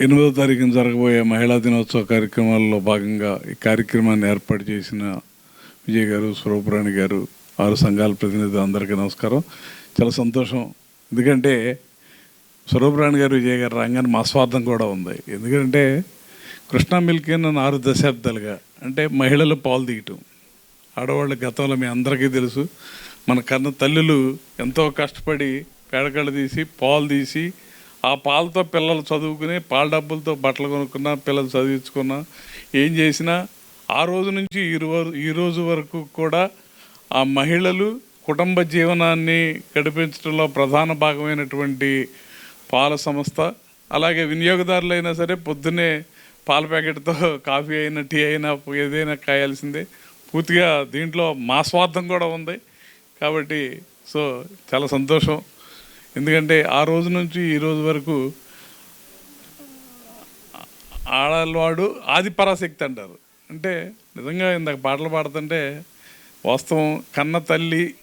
ఎనిమిదో తారీఖున జరగబోయే మహిళా దినోత్సవ కార్యక్రమాల్లో భాగంగా ఈ కార్యక్రమాన్ని ఏర్పాటు చేసిన విజయ్ గారు స్వరూపరాణి గారు ఆరు సంఘాల ప్రతినిధులు అందరికీ నమస్కారం. చాలా సంతోషం. ఎందుకంటే స్వరూపరాణి గారు విజయ్ గారు రాగానే మా స్వార్థం కూడా ఉంది. ఎందుకంటే కృష్ణా మిల్క్ నన్ను ఆరు దశాబ్దాలుగా అంటే మహిళలు పాలు తీయటం. ఆడవాళ్ళ గతంలో మీ అందరికీ తెలుసు మన కన్న తల్లులు ఎంతో కష్టపడి పేడకళ్ళు తీసి పాలు తీసి ఆ పాలతో పిల్లలు చదువుకుని పాల డబ్బులతో బట్టలు కొనుక్కున్నా పిల్లలు చదివించుకున్నా ఏం చేసినా ఆ రోజు నుంచి ఈ రోజు ఈ రోజు వరకు కూడా ఆ మహిళలు కుటుంబ జీవనాన్ని గడిపించడంలో ప్రధాన భాగమైనటువంటి పాల సంస్థ. అలాగే వినియోగదారులైనా సరే పొద్దున్నే పాల ప్యాకెట్తో కాఫీ అయినా టీ అయినా ఏదైనా కాయాల్సిందే. పూర్తిగా దీంట్లో మా స్వార్థం కూడా ఉంది. కాబట్టి సో చాలా సంతోషం. ఎందుకంటే ఆ రోజు నుంచి ఈ రోజు వరకు ఆడవాడు ఆది పరాశక్తి అంటారు. అంటే నిజంగా ఇందాక పాటలు పాడుతుంటే వాస్తవం కన్న తల్లి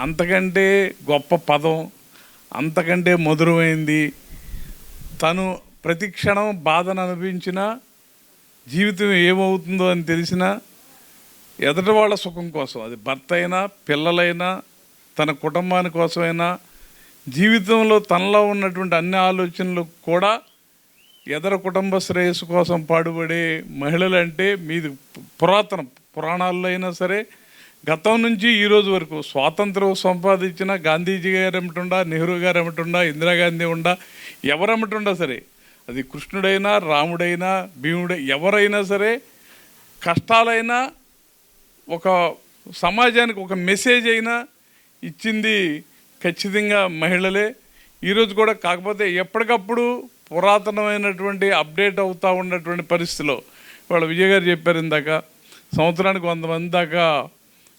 అంతకంటే గొప్ప పదం అంతకంటే మధురమైంది. తను ప్రతి క్షణం బాధను అనిపించినా జీవితం ఏమవుతుందో అని తెలిసినా ఎదటి వాళ్ళ సుఖం కోసం అది భర్త అయినా పిల్లలైనా తన కుటుంబాని కోసమైనా జీవితంలో తనలో ఉన్నటువంటి అన్ని ఆలోచనలు కూడా ఎదర కుటుంబ శ్రేయస్సు కోసం పాడుపడే మహిళలు అంటే మీది పురాతన. పురాణాల్లో అయినా సరే గతం నుంచి ఈరోజు వరకు స్వాతంత్రం సంపాదించిన గాంధీజీ గారు ఏమిటుండా నెహ్రూ గారు ఏమిటుండా ఇందిరాగాంధీ ఉండా ఎవరెమిటుండా సరే అది కృష్ణుడైనా రాముడైనా భీముడై ఎవరైనా సరే కష్టాలైనా ఒక సమాజానికి ఒక మెసేజ్ అయినా ఇచ్చింది ఖచ్చితంగా మహిళలే. ఈరోజు కూడా కాకపోతే ఎప్పటికప్పుడు పురాతనమైనటువంటి అప్డేట్ అవుతూ ఉన్నటువంటి పరిస్థితిలో వాళ్ళ విజయ్ గారు చెప్పారు ఇందాక. సంవత్సరానికి వంద మంది దాకా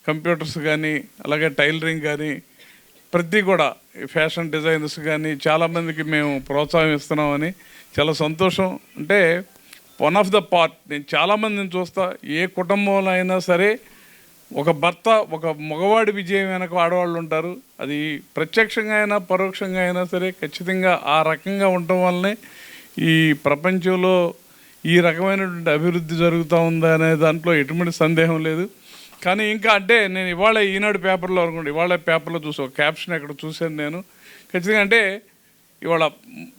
కంప్యూటర్స్ కానీ అలాగే టైలరింగ్ కానీ ప్రతి కూడా ఈ ఫ్యాషన్ డిజైనర్స్ కానీ చాలామందికి మేము ప్రోత్సాహం ఇస్తున్నామని చాలా సంతోషం. అంటే వన్ ఆఫ్ ద పార్ట్ నేను చాలామందిని చూస్తా ఏ కుటుంబంలో అయినా సరే ఒక భర్త ఒక మగవాడి విజయం వెనక ఆడవాళ్ళు ఉంటారు. అది ప్రత్యక్షంగా అయినా పరోక్షంగా అయినా సరే ఖచ్చితంగా ఆ రకంగా ఉండటం వల్లనే ఈ ప్రపంచంలో ఈ రకమైనటువంటి అభివృద్ధి జరుగుతూ ఉందా అనే దాంట్లో ఎటువంటి సందేహం లేదు. కానీ ఇంకా అంటే నేను ఇవాళ ఈనాడు పేపర్లో అనుకోండి ఇవాళ పేపర్లో చూసా క్యాప్షన్ ఎక్కడ చూశాను నేను. ఖచ్చితంగా అంటే ఇవాళ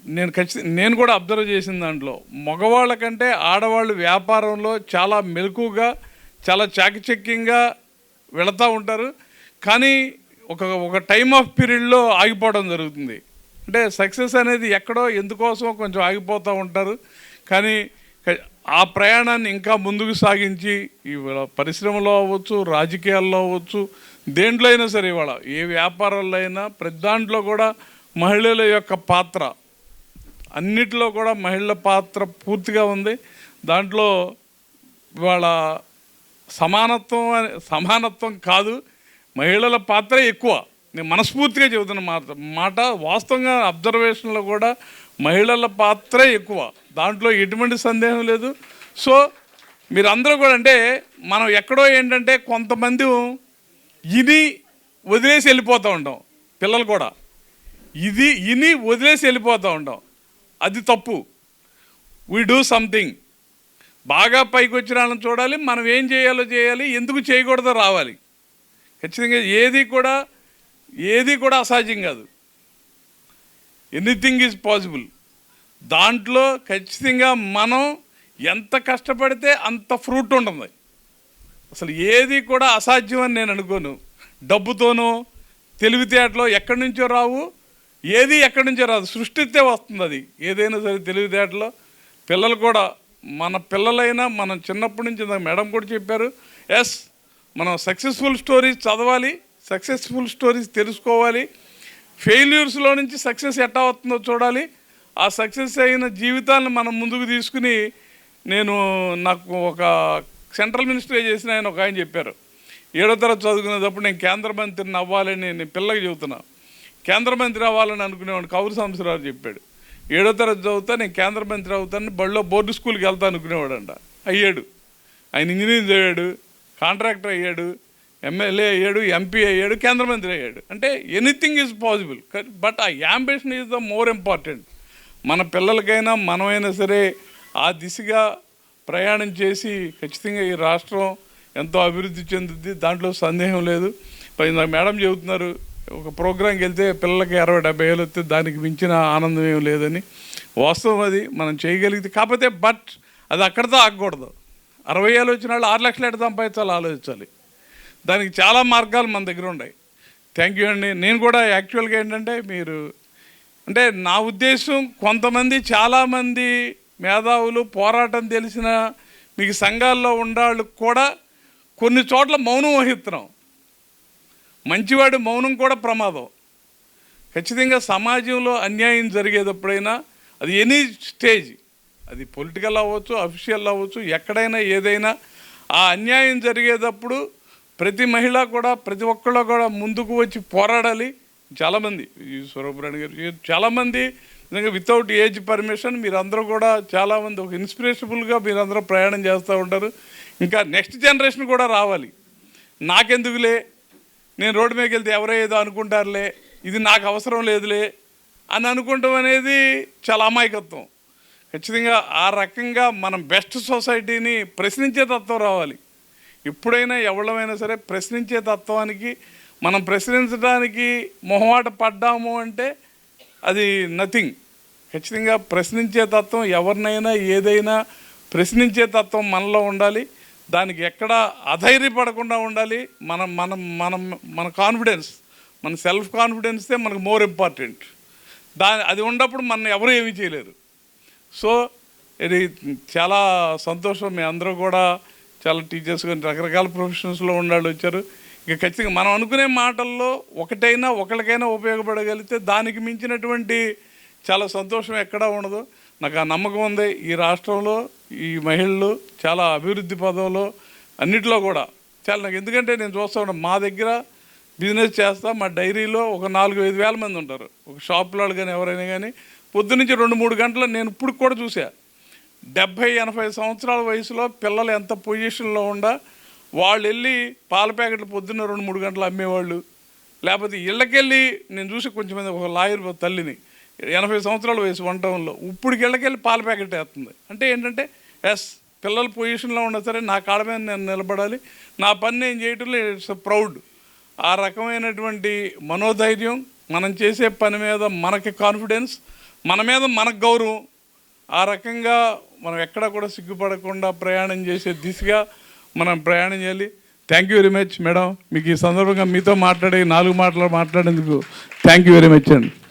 నేను ఖచ్చితంగా నేను కూడా అబ్జర్వ్ చేసిన దాంట్లో మగవాళ్ళ కంటే ఆడవాళ్ళు వ్యాపారంలో చాలా మెలకుగా చాలా చాకచక్యంగా వెళుతూ ఉంటారు. కానీ ఒక ఒక టైమ్ ఆఫ్ పీరియడ్లో ఆగిపోవడం జరుగుతుంది. అంటే సక్సెస్ అనేది ఎక్కడో ఎందుకోసం కొంచెం ఆగిపోతూ ఉంటారు. కానీ ఆ ప్రయాణాన్ని ఇంకా ముందుకు సాగించి ఇవాళ పరిశ్రమలో అవ్వచ్చు రాజకీయాల్లో అవ్వచ్చు దేంట్లో అయినా సరే ఇవాళ ఏ వ్యాపారాల్లో అయినా ప్రతి దాంట్లో కూడా మహిళల యొక్క పాత్ర అన్నిటిలో కూడా మహిళల పాత్ర పూర్తిగా ఉంది. దాంట్లో ఇవాళ సమానత్వం సమానత్వం కాదు మహిళల పాత్ర ఎక్కువ. నేను మనస్ఫూర్తిగా చెబుతున్న మాట మాట వాస్తవంగా అబ్జర్వేషన్లో కూడా మహిళల పాత్రే ఎక్కువ. దాంట్లో ఎటువంటి సందేహం లేదు. సో మీరందరూ కూడా అంటే మనం ఎక్కడో ఏంటంటే కొంతమంది ఇది వదిలేసి వెళ్ళిపోతూ ఉంటాం పిల్లలు కూడా. ఇది ఇని వదిలేసి వెళ్ళిపోతూ ఉంటాం అది తప్పు. వీ డూ సంథింగ్ బాగా పైకి వచ్చిన వాళ్ళని చూడాలి మనం ఏం చేయాలో చేయాలి ఎందుకు చేయకూడదో రావాలి. ఖచ్చితంగా ఏది కూడా ఏది కూడా అసాధ్యం కాదు. Anything is possible. దాంట్లో ఖచ్చితంగా మనం ఎంత కష్టపడితే అంత ఫ్రూట్ ఉంటుంది. అసలు ఏది కూడా అసాధ్యం అని నేను అనుకోను. డబ్బుతోనో తెలివితేటలో ఎక్కడి నుంచో రావు ఏది ఎక్కడి నుంచో రాదు. సృష్టిస్తే వస్తుంది అది. ఏదైనా సరే తెలివితేటలో పిల్లలు కూడా మన పిల్లలైనా మనం చిన్నప్పటి నుంచి మేడం కూడా చెప్పారు ఎస్ మనం సక్సెస్ఫుల్ స్టోరీస్ చదవాలి సక్సెస్ఫుల్ స్టోరీస్ తెలుసుకోవాలి ఫెయిల్యూర్స్లో నుంచి సక్సెస్ ఎట్టా వస్తుందో చూడాలి ఆ సక్సెస్ అయిన జీవితాలను మనం ముందుకు తీసుకుని నేను నాకు ఒక సెంట్రల్ మినిస్టర్ చేసిన ఆయన ఒక ఆయన చెప్పారు. ఏడో తరగతి చదువుకునేటప్పుడు నేను కేంద్ర మంత్రిని అవ్వాలని నేను పిల్లకి చెబుతున్నా. కేంద్ర మంత్రి అవ్వాలని అనుకునేవాడు కౌరు సంవత్సరాలు చెప్పాడు. ఏడో తరగతి చదువుతా నేను కేంద్ర మంత్రి అవుతాను బడిలో బోర్డు స్కూల్కి వెళ్తా అనుకునేవాడంట. అయ్యాడు. ఆయన ఇంజనీరింగ్ అయ్యాడు కాంట్రాక్టర్ అయ్యాడు ఎమ్మెల్యే అయ్యాడు ఎంపీ అయ్యాడు కేంద్ర మంత్రి అయ్యాడు. అంటే ఎనీథింగ్ ఈజ్ పాసిబుల్. బట్ ఆ ambition is the more important. మన పిల్లలకైనా మనమైనా సరే ఆ దిశగా ప్రయాణం చేసి ఖచ్చితంగా ఈ రాష్ట్రం ఎంతో అభివృద్ధి చెందుద్ది దాంట్లో సందేహం లేదు. పై మేడం చెబుతున్నారు ఒక ప్రోగ్రాంకి వెళ్తే పిల్లలకి అరవై డెబ్బై ఏళ్ళు వస్తే దానికి మించిన ఆనందం ఏం లేదని. వాస్తవం అది మనం చేయగలిగితే కాకపోతే బట్ అది అక్కడితో ఆగకూడదు. అరవై ఏళ్ళు వచ్చిన వాళ్ళు ఆరు లక్షలు ఎట్లా సంపాదించాలో ఆలోచించాలి. దానికి చాలా మార్గాలు మన దగ్గర ఉన్నాయి. థ్యాంక్ యూ అండి. నేను కూడా యాక్చువల్గా ఏంటంటే మీరు అంటే నా ఉద్దేశం కొంతమంది చాలామంది మేధావులు పోరాటం తెలిసిన మీకు సంఘాల్లో ఉండాళ్ళు కూడా కొన్ని చోట్ల మౌనం వహిస్తున్నాం. మంచివాడు మౌనం కూడా ప్రమాదం. ఖచ్చితంగా సమాజంలో అన్యాయం జరిగేటప్పుడైనా అది ఎనీ స్టేజ్ అది పొలిటికల్ అవ్వచ్చు అఫీషియల్ అవ్వచ్చు ఎక్కడైనా ఏదైనా ఆ అన్యాయం జరిగేటప్పుడు ప్రతి మహిళ కూడా ప్రతి ఒక్కళ్ళు కూడా ముందుకు వచ్చి పోరాడాలి. చాలామంది స్వరూపరాణి గారు చాలామంది నిజంగా వితౌట్ ఏజ్ పర్మిషన్ మీరందరూ కూడా చాలామంది ఒక ఇన్స్పిరేషబుల్గా మీరందరూ ప్రయాణం చేస్తూ ఉంటారు. ఇంకా నెక్స్ట్ జనరేషన్ కూడా రావాలి. నాకెందుకులే? నేను రోడ్డు మీదకి వెళ్తే ఎవరో ఏదో అనుకుంటారులే ఇది నాకు అవసరం లేదులే అని అనుకుంటాం అనేది చాలా అమాయకత్వం. ఖచ్చితంగా ఆ రకంగా మనం బెస్ట్ సొసైటీని ప్రశ్నించే తత్వం రావాలి. ఎప్పుడైనా ఎవళ్ళమైనా సరే ప్రశ్నించే తత్వానికి మనం ప్రశ్నించడానికి మొహమాట పడ్డాము అంటే అది నథింగ్. ఖచ్చితంగా ప్రశ్నించే తత్వం ఎవరినైనా ఏదైనా ప్రశ్నించే తత్వం మనలో ఉండాలి. దానికి ఎక్కడ అధైర్యపడకుండా ఉండాలి. మనం మనం మనం మన కాన్ఫిడెన్స్ మన సెల్ఫ్ కాన్ఫిడెన్సే మనకు మోర్ ఇంపార్టెంట్ దా అది ఉన్నప్పుడు మనం ఎవరు ఏమీ చేయలేరు సో ఇది చాలా సంతోషం. మీ అందరూ కూడా చాలా టీచర్స్ కానీ రకరకాల ప్రొఫెషన్స్లో ఉండాలి వచ్చారు. ఇక ఖచ్చితంగా మనం అనుకునే మాటల్లో ఒకటైనా ఒకరికైనా ఉపయోగపడగలిగితే దానికి మించినటువంటి చాలా సంతోషం ఎక్కడా ఉండదు. నాకు ఆ నమ్మకం ఉంది. ఈ రాష్ట్రంలో ఈ మహిళలు చాలా అభివృద్ధి పదంలో అన్నిట్లో కూడా చాలా నాకు ఎందుకంటే నేను చూస్తా ఉన్నాను మా దగ్గర బిజినెస్ చేస్తా మా డైరీలో ఒక నాలుగు ఐదు వేల మంది ఉంటారు. ఒక షాపులో కానీ ఎవరైనా కానీ పొద్దునుంచి రెండు మూడు గంటలు నేను ఇప్పుడు కూడా చూసా. డెబ్భై ఎనభై సంవత్సరాల వయసులో పిల్లలు ఎంత పొజిషన్లో ఉండా వాళ్ళు వెళ్ళి పాల ప్యాకెట్లు పొద్దున్న రెండు మూడు గంటలు అమ్మేవాళ్ళు. లేకపోతే ఇళ్ళకెళ్ళి నేను చూసి కొంచెం ఒక లాయర్ తల్లిని. ఎనభై సంవత్సరాల వయసు వన్ టౌన్లో ఇప్పటికి ఇళ్ళకెళ్ళి పాల ప్యాకెట్ వేస్తుంది. అంటే ఏంటంటే ఎస్ పిల్లల పొజిషన్లో ఉన్నా సరే నా కాళ్ళ మీద నేను నిలబడాలి. నా పని నేను చేయటంలో ఇట్స్ ప్రౌడ్ ఆ రకమైనటువంటి మనోధైర్యం మనం చేసే పని మీద మనకి కాన్ఫిడెన్స్ మన మీద మనకు గౌరవం ఆ రకంగా మనం ఎక్కడ కూడా సిగ్గుపడకుండా ప్రయాణం చేసే దిశగా మనం ప్రయాణం చేయాలి. Thank you very much madam మీకు ఈ సందర్భంగా మీతో మాట్లాడి నాలుగు మాటలు మాట్లాడేందుకు థ్యాంక్ యూ వెరీ మచ్ అండి.